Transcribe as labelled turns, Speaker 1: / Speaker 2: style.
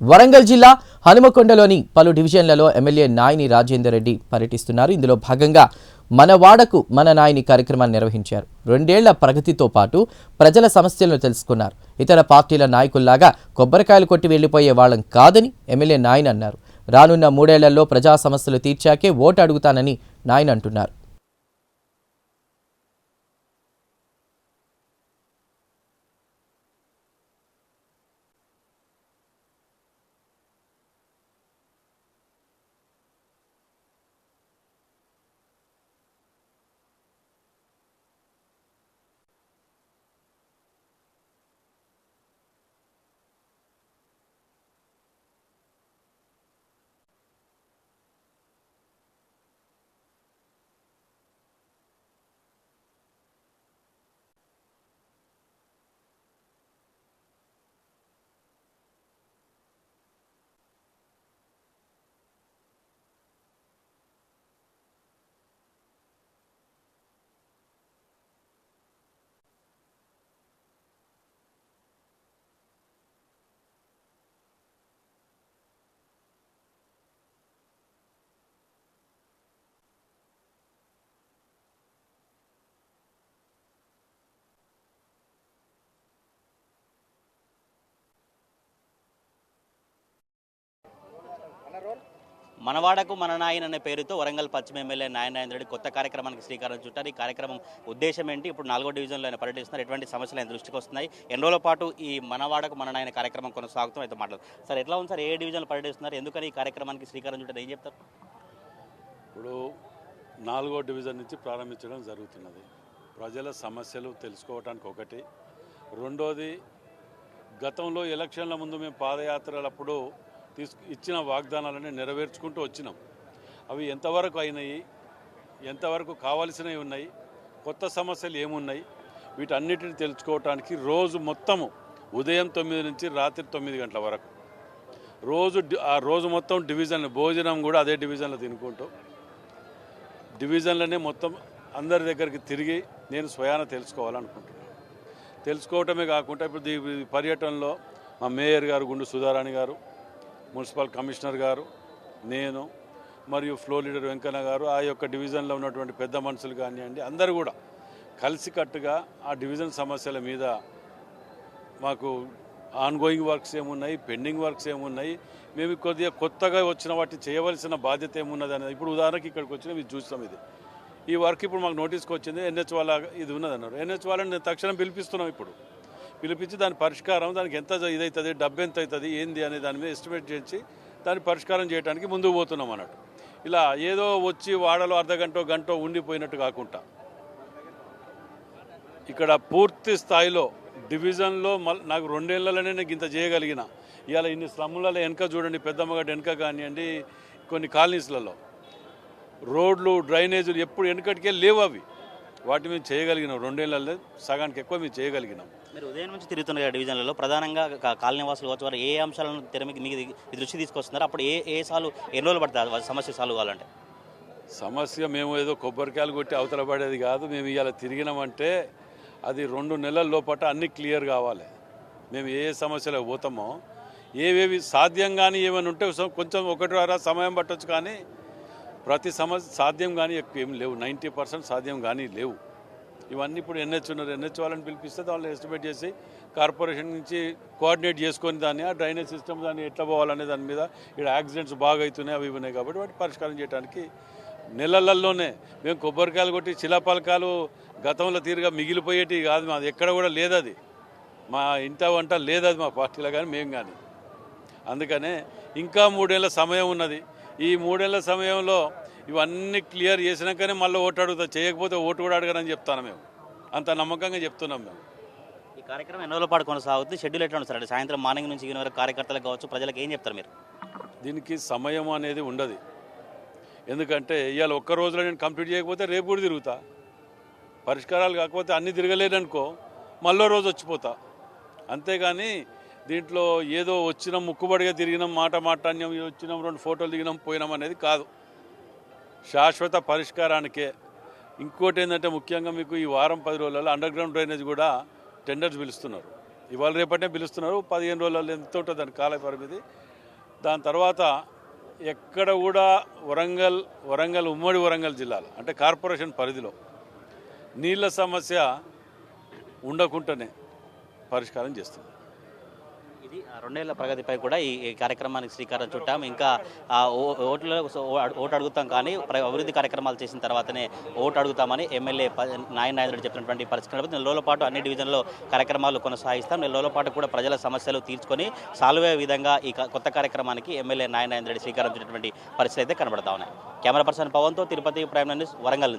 Speaker 1: వరంగల్ జిల్లా హనుమకొండలోని పలు డివిజన్లలో ఎమ్మెల్యే నాయని రాజేందర్ రెడ్డి పర్యటిస్తున్నారు. ఇందులో భాగంగా మన వాడకు మన నాయని కార్యక్రమాన్ని నిర్వహించారు. రెండేళ్ళ ప్రగతితో పాటు ప్రజల సమస్యలను తెలుసుకున్నారు. ఇతర పార్టీల నాయకుల్లాగా కొబ్బరికాయలు కొట్టి వెళ్ళిపోయే వాళ్ళం కాదని ఎమ్మెల్యే నాయన్ అన్నారు. రానున్న మూడేళ్ళలో ప్రజా సమస్యలు తీర్చాకే ఓటు అడుగుతానని నాయన్ అంటున్నారు.
Speaker 2: మనవాడకు మన నాయన అనే పేరుతో వరంగల్ పశ్చిమ ఎమ్మెల్యే నాయన కొత్త కార్యక్రమానికి శ్రీకారం చుట్టారు. ఈ కార్యక్రమం ఉద్దేశం ఏంటి? ఇప్పుడు నాలుగో డివిజన్లో ఆయన పర్యటిస్తున్నారు. ఎటువంటి సమస్యలు ఆయన దృష్టికి వస్తున్నాయి? ఎన్ని రోజుల పాటు ఈ మనవాడకు మన నాయన కార్యక్రమం కొనసాగుతాం అయితే మాట్లాడు. సార్ ఎట్లా ఉంది సార్? ఏ డివిజన్లో పర్యటిస్తున్నారు? ఎందుకని ఈ కార్యక్రమానికి శ్రీకారం చుట్టారు? ఏం చెప్తారు?
Speaker 3: ఇప్పుడు నాలుగో డివిజన్ నుంచి ప్రారంభించడం జరుగుతున్నది. ప్రజల సమస్యలు తెలుసుకోవటానికి ఒకటి. రెండోది గతంలో ఎలక్షన్ల ముందు మేము పాదయాత్రలప్పుడు తీసుకు ఇచ్చిన వాగ్దానాలని నెరవేర్చుకుంటూ వచ్చినాం. అవి ఎంతవరకు అయినాయి? ఎంతవరకు కావలసినవి ఉన్నాయి? కొత్త సమస్యలు ఏమున్నాయి? వీటన్నిటిని తెలుసుకోవటానికి రోజు మొత్తము ఉదయం తొమ్మిది నుంచి రాత్రి తొమ్మిది గంటల వరకు. రోజు ఆ రోజు మొత్తం డివిజన్ భోజనం కూడా అదే డివిజన్లో తినుకుంటూ డివిజన్లనే మొత్తం అందరి దగ్గరికి తిరిగి నేను స్వయాన తెలుసుకోవాలనుకుంటున్నాను తెలుసుకోవటమే కాకుండా ఇప్పుడు పర్యటనలో మా మేయర్ గారు గుండు సుధారాణి గారు మున్సిపల్ కమిషనర్ గారు నేను మరియు ఫ్లో లీడర్ వెంకన్న గారు ఆ యొక్క డివిజన్లో ఉన్నటువంటి పెద్ద మనుషులు కానివ్వండి అందరూ కూడా కలిసికట్టుగా ఆ డివిజన్ సమస్యల మీద మాకు ఆన్గోయింగ్ వర్క్స్ ఏమున్నాయి పెండింగ్ వర్క్స్ ఏమున్నాయి మేము కొద్దిగా కొత్తగా వచ్చిన వాటిని చేయవలసిన బాధ్యత ఏమున్నది అనేది ఇప్పుడు ఉదాహరణకి ఇక్కడికి వచ్చిన ఇది చూస్తాం ఇది. ఈ వర్క్ ఇప్పుడు మాకు నోటీస్కి వచ్చింది ఎన్హెచ్ వాళ్ళ ఇది ఉన్నది అన్నారు ఎన్హెచ్ వాళ్ళని నేను తక్షణం పిలిపిస్తున్నాం ఇప్పుడు. పిలిపించి దాని పరిష్కారం దానికి ఎంత ఇదవుతుంది డబ్బు ఎంత అవుతుంది ఏంది అనే దాని మీద ఎస్టిమేట్ చేసి దాన్ని పరిష్కారం చేయడానికి ముందుకు పోతున్నాం అన్నట్టు. ఇలా ఏదో వచ్చి వాడలో అర్ధగంటో గంట ఉండిపోయినట్టు కాకుండా ఇక్కడ పూర్తి స్థాయిలో డివిజన్లో మల్ నాకు రెండేళ్ళలోనే నేను ఇంత చేయగలిగిన. ఇవాళ ఇన్ని స్లమ్లలో వెనక చూడండి పెద్దమ్మగడ్డ వెనక కానివ్వండి కొన్ని కాలనీస్లలో. రోడ్లు డ్రైనేజీలు ఎప్పుడు వెనకటికే లేవు అవి. వాటి మేము చేయగలిగినాం. రెండేళ్ళలో సగానికి ఎక్కువ మేము చేయగలిగినాం.
Speaker 2: మీరు ఉదయం నుంచి తిరుగుతున్న డివిజన్లలో ప్రధానంగా కా- కాలనీ వాసులు కావచ్చు వారు ఏ అంశాలను తెర మీకు దృష్టి తీసుకొస్తున్నారు? అప్పుడు ఏ ఏ సాల్వ్ ఎన్ని రోజులు పడుతుంది సమస్య సాల్వ్ కావాలంటే?
Speaker 3: సమస్య మేము ఏదో కొబ్బరికాయలు కొట్టి అవతల పడేది కాదు. మేము ఇవాళ తిరిగినామంటే అది రెండు నెలల లోపల అన్ని క్లియర్ కావాలి. మేము ఏ సమస్యలకు పోతామో ఏవేవి సాధ్యం కానీ ఏమైనా ఉంటే కొంచెం ఒకటి వారా సమయం పట్టొచ్చు కానీ ప్రతి సమస్య సాధ్యం కానీ ఎక్కువ ఏం లేవు. నైంటీ పర్సెంట్ సాధ్యం కానీ లేవు. ఇవన్నీ ఇప్పుడు ఎన్హెచ్ ఉన్నారు. ఎన్హెచ్ వాళ్ళని పిలిపిస్తే వాళ్ళని ఎస్టిమేట్ చేసి కార్పొరేషన్ నుంచి కోఆర్డినేట్ చేసుకొని దాన్ని ఆ డ్రైనేజ్ సిస్టమ్ దాన్ని ఎట్లా పోవాలనే దాని మీద ఇక్కడ యాక్సిడెంట్స్ బాగా అవుతున్నాయి అవి ఉన్నాయి కాబట్టి వాటి పరిష్కారం చేయడానికి నెలలలోనే మేము కొబ్బరికాయలు కొట్టి శిలాపలకాలు గతంలో తీరుగా మిగిలిపోయేటివి కాదు మాది. ఎక్కడ కూడా లేదు అది మా ఇంట వంట లేదు అది మా పార్టీలో కానీ మేము కానీ అందుకనే ఇంకా మూడేళ్ళ సమయం ఉన్నది. ఈ మూడేళ్ళ సమయంలో ఇవన్నీ క్లియర్ చేసినాకనే మళ్ళీ ఓటు అడుగుతా. చేయకపోతే ఓటు కూడా అడగరని చెప్తాను మేము. అంత నమ్మకంగా చెప్తున్నాం మేము.
Speaker 2: ఈ కార్యక్రమం ఎన్ని పాటు కొనసాగుతుంది? షెడ్యూల్ ఎట్లా ఉంటుంది సార్? అంటే సాయంత్రం మార్నింగ్ నుంచి ఈవినింగ్ వరకు కార్యకర్తలకు కావచ్చు ప్రజలకు ఏం చెప్తారు మీరు?
Speaker 3: దీనికి సమయం అనేది ఉండదు. ఎందుకంటే ఇవాళ ఒక్క రోజులో నేను కంప్లీట్ చేయకపోతే రేపు కూడా తిరుగుతా. పరిష్కారాలు కాకపోతే అన్నీ తిరగలేదనుకో మళ్ళీ రోజు వచ్చిపోతా. అంతేగాని దీంట్లో ఏదో వచ్చినాం ముక్కుబడిగా తిరిగినాం మాట మాట్లాడినాం వచ్చినాం రెండు ఫోటోలు దిగినాం పోయినాం అనేది కాదు. శాశ్వత పరిష్కారానికే. ఇంకోటి ఏంటంటే ముఖ్యంగా మీకు ఈ వారం పది రోజులలో అండర్ గ్రౌండ్ డ్రైనేజ్ కూడా టెండర్స్ పిలుస్తున్నారు. ఇవాళ రేపటినే పిలుస్తున్నారు పదిహేను రోజులలో ఎంత ఉంటుంది దాని కాల పరిమితి దాని తర్వాత ఎక్కడ కూడా వరంగల్ వరంగల్ ఉమ్మడి వరంగల్ జిల్లాలో అంటే కార్పొరేషన్ పరిధిలో నీళ్ళ సమస్య ఉండకుండానే పరిష్కారం చేస్తుంది
Speaker 2: ఇది. రెండేళ్ళ ప్రగతిపై కూడా ఈ కార్యక్రమానికి శ్రీకారం చుట్టాం. ఇంకా ఓ- ఓట్ల ఓటు అడుగుతాం కానీ అభివృద్ధి కార్యక్రమాలు చేసిన తర్వాతనే ఓటు అడుగుతామని ఎమ్మెల్యే నాయన నాయుడు చెప్పినటువంటి పరిస్థితి కాబట్టి నెల రోజుల పాటు అన్ని డివిజన్లో కార్యక్రమాలు కొనసాగిస్తాం. నెల రోజుల పాటు కూడా ప్రజల సమస్యలు తీర్చుకొని సాల్వ్ అయ్యే విధంగా ఈ కొత్త కార్యక్రమానికి ఎమ్మెల్యే నాయన నాయుడు శ్రీకారం చుట్టినటువంటి పరిస్థితి అయితే కనబడతా ఉన్నాయి. కెమెరా పర్సన్ పవన్తో తిరుపతి ప్రైమ్ న్యూస్ వరంగల్